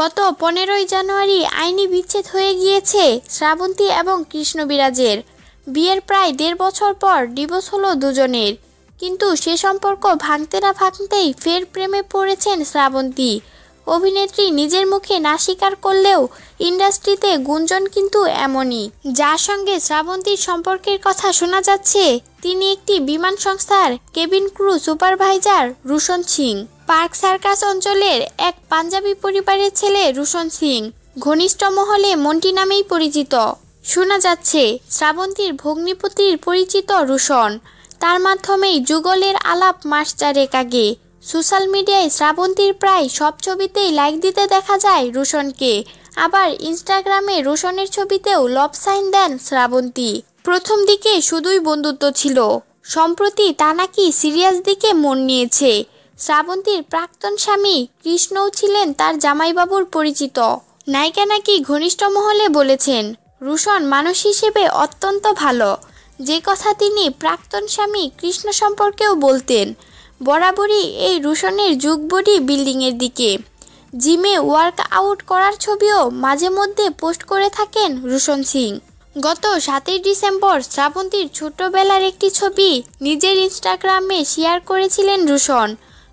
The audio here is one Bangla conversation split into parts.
গত পনেরোই জানুয়ারি আইনি বিচ্ছেদ হয়ে গিয়েছে শ্রাবন্তী এবং কৃষ্ণবিরাজের। বিয়ের প্রায় দেড় বছর পর ডিভোর্স হলো দুজনের। কিন্তু সে সম্পর্ক ভাঙতে না ভাঙতেই ফের প্রেমে পড়েছেন শ্রাবন্তী। অভিনেত্রী নিজের মুখে না স্বীকার করলেও ইন্ডাস্ট্রিতে গুঞ্জন কিন্তু এমনই। যার সঙ্গে শ্রাবন্তীর সম্পর্কের কথা শোনা যাচ্ছে, তিনি একটি বিমান সংস্থার cabin crew supervisor Roshan Singh. Park Circus অঞ্চলের এক পাঞ্জাবি পরিবারের ছেলে রুশন সিং ঘনিষ্ঠ মহলে মন্টি নামেই পরিচিত। শোনা যাচ্ছে, শ্রাবন্তীর ভগ্নিপতির পরিচিত রুশন। তার মাধ্যমেই যুগলের আলাপ মাস চারেক আগে। সোশ্যাল মিডিয়ায় শ্রাবন্তীর প্রায় সব ছবিতেই লাইক দিতে দেখা যায় রোশনকে। আবার ইনস্টাগ্রামে রোশনের ছবিতেও লভ সাইন দেন শ্রাবন্তী। প্রথম দিকে শুধুই বন্ধুত্ব ছিল। সম্প্রতি তা নাকি সিরিয়াস দিকে মন নিয়েছে। শ্রাবন্তীর প্রাক্তন স্বামী কৃষ্ণও ছিলেন তার জামাইবাবুর পরিচিত। নায়িকা নাকি ঘনিষ্ঠ মহলে বলেছেন, রুশন মানুষ হিসেবে অত্যন্ত ভালো। যে কথা তিনি প্রাক্তন স্বামী কৃষ্ণ সম্পর্কেও বলতেন, বরাবরই এই রুশনের যুগ বডি বিল্ডিংয়ের দিকে। জিমে ওয়ার্ক আউট করার ছবিও মাঝে মধ্যে পোস্ট করে থাকেন রুশন সিং। গত সাতই ডিসেম্বর শ্রাবন্তীর ছোটবেলার একটি ছবি নিজের ইনস্টাগ্রামে শেয়ার করেছিলেন রুশন।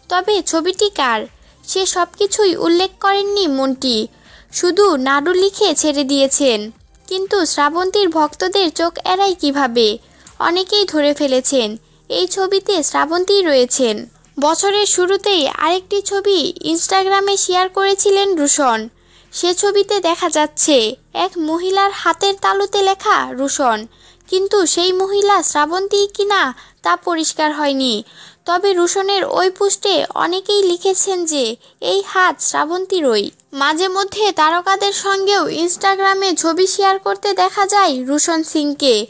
তবে ছবিটি কার? সে সব কিছুই উল্লেখ করেননি মনটি। শুধু নাড়ু লিখে ছেড়ে দিয়েছেন। কিন্তু শ্রাবন্তীর ভক্তদের চোখ এড়াই কীভাবে? অনেকেই ধরে ফেলেছেন, এই ছবিতে শ্রাবন্তী রয়েছেন। বছরের শুরুতেই আরেকটি ছবি ইনস্টাগ্রামে শেয়ার করেছিলেন রুশন। সে ছবিতে দেখা যাচ্ছে, এক মহিলার হাতের তালুতে লেখা রুশন কিন্তু সেই মহিলা শ্রাবন্তী কিনা তা পরিষ্কার হয়নি। তবে রুশনের ওই পোস্টে অনেকেই লিখেছেন যে, এই হাত শ্রাবন্তীরই। মাঝে মধ্যে তারকাদের সঙ্গেও ইনস্টাগ্রামে ছবি শেয়ার করতে দেখা যায় রুশন সিংকে।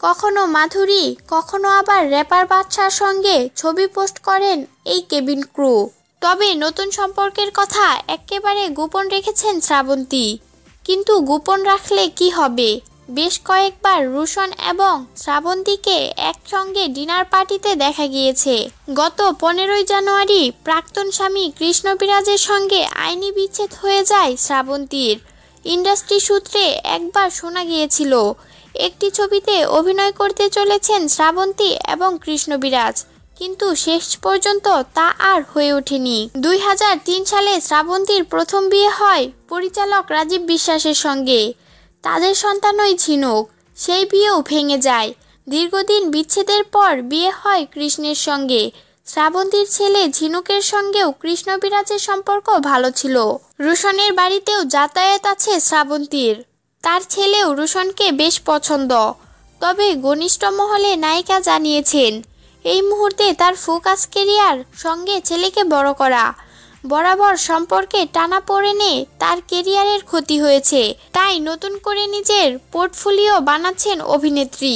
কখনো মাধুরী, কখনো আবার র্যাপার বাচ্চার সঙ্গে ছবি পোস্ট করেন এই কেবিন ক্রু। তবে নতুন সম্পর্কের কথা একেবারে গোপন রেখেছেন শ্রাবন্তী। কিন্তু গোপন রাখলে কি হবে? বেশ কয়েকবার রুশন এবং শ্রাবন্তীকে একসঙ্গে ডিনার পার্টিতে দেখা গিয়েছে। গত পনেরোই জানুয়ারি প্রাক্তন স্বামী কৃষ্ণবিরাজের সঙ্গে আইনি বিচ্ছেদ হয়ে যায় শ্রাবন্তীর। ইন্ডাস্ট্রি সূত্রে একবার শোনা গিয়েছিল, একটি ছবিতে অভিনয় করতে চলেছেন শ্রাবন্তী এবং কৃষ্ণবিরাজ, কিন্তু শেষ পর্যন্ত তা আর হয়ে ওঠেনি। দুই হাজার তিন সালে শ্রাবন্তীর প্রথম বিয়ে হয় পরিচালক রাজীব বিশ্বাসের সঙ্গে। তাদের সন্তানই ঝিনুক, সেই বিয়েও ভেঙে যায়। দীর্ঘদিন বিচ্ছেদের পর বিয়ে হয় কৃষ্ণের সঙ্গে। শ্রাবন্তীর ছেলে ঝিনুকের সঙ্গেও কৃষ্ণ বিরাজের সম্পর্ক ভালো ছিল। রুশনের বাড়িতেও যাতায়াত আছে শ্রাবন্তীর। তার ছেলেও রুশনকে বেশ পছন্দ। তবে ঘনিষ্ঠ মহলে নায়িকা জানিয়েছেন, এই মুহূর্তে তার ফোকাস কেরিয়ার সঙ্গে ছেলেকে বড় করা। বরাবর সম্পর্কে টানা পড়েনে তার কেরিয়ারের ক্ষতি হয়েছে। তাই নতুন করে নিজের পোর্টফোলিও বানাচ্ছেন অভিনেত্রী।